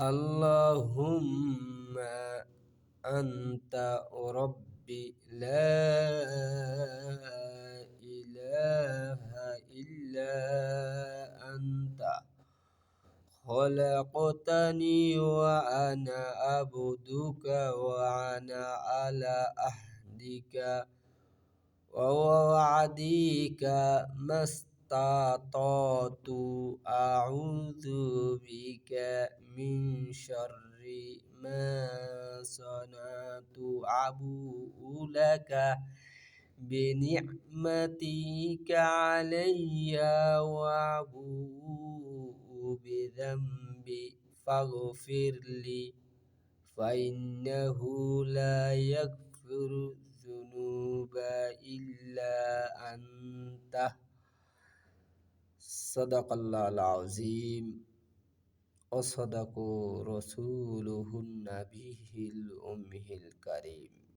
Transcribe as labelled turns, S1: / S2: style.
S1: اللهم أنت ربي لا إله إلا أنت. خلقتني وأنا عبدك وأنا على عهدك ووعدك ما استطعت. أعوذ بك من شر ما صنعت. أبوء لك بنعمتك علي وأبوء بذنبي فاغفر لي فإنه لا يغفر الذنوب إلا أنت. صدق الله العظيم. অসদাকু রসুলুহুন নাবিহিল উম্মিহিল কারিম।